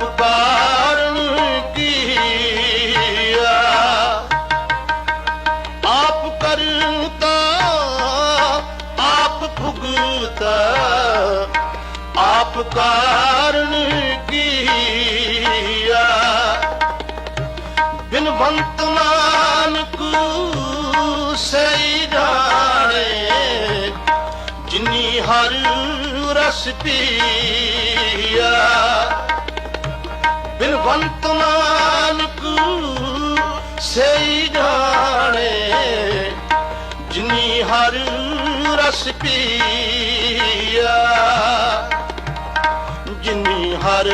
ਆਪ ਕਾਰਨ ਕੀਆ। ਆਪ ਕਰਤਾ, ਆਪ ਭੁਗਤਾ, ਆਪ ਕਾਰਨ ਕੀਆ। ਬਿਨਵੰਤ ਨਾਨਕ ਸਈ ਜਾਣੇ, ਜਿਨੀ ਹਰ ਰਸ ਪੀਆ। ਬਿਲਵੰਤ ਨਾਨਕ ਸਈ ਜਾਣੇ, ਜਿਨੀ ਹਰ ਰਸ ਪੀਆ। ਜਿਨੀ ਹਰ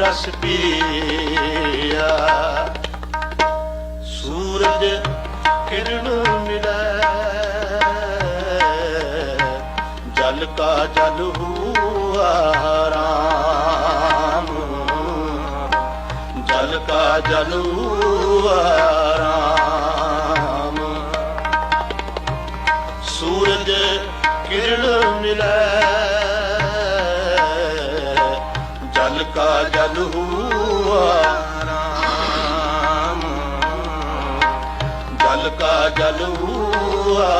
ਰਸ ਪੀਆ। ਸੂਰਜ ਕਿਰਨ ਮਿਲੈ, ਜਲ ਕਾ ਜਲ ਹੁਆ। ਜਲ ਕਾ ਰਾਮ ਸੂਰਜ ਕਿਰਣ ਮਿਲੈ, ਜਲ ਕਾ ਜਲ ਹੁਆ ਰਾਮ ਜਲ ਕਾ ਜਲ ਹੁਆ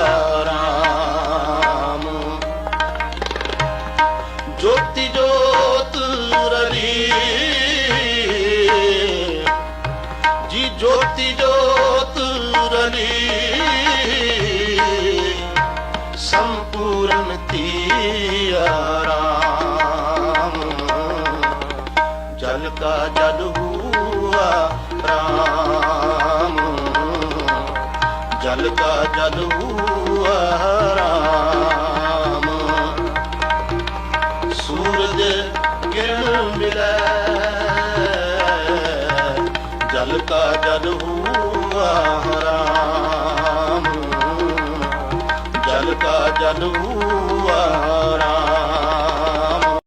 ਜੋਤੀ ਜੋਤ ਰਲੀ। ਸੰਪੂਰਨ ਤੀਆ ਰਾਮ। ਜਲ ਕਾ ਜਲ ਹੁਆ ਰਾਮ। ਜਲ ਕਾ ਜਲ ਹੁਆ ਰਾਮ। ਸੂਰਜ ਕਿਰਨ ਮਿਲੈ। का जल हुआ राम जल का जल हुआ राम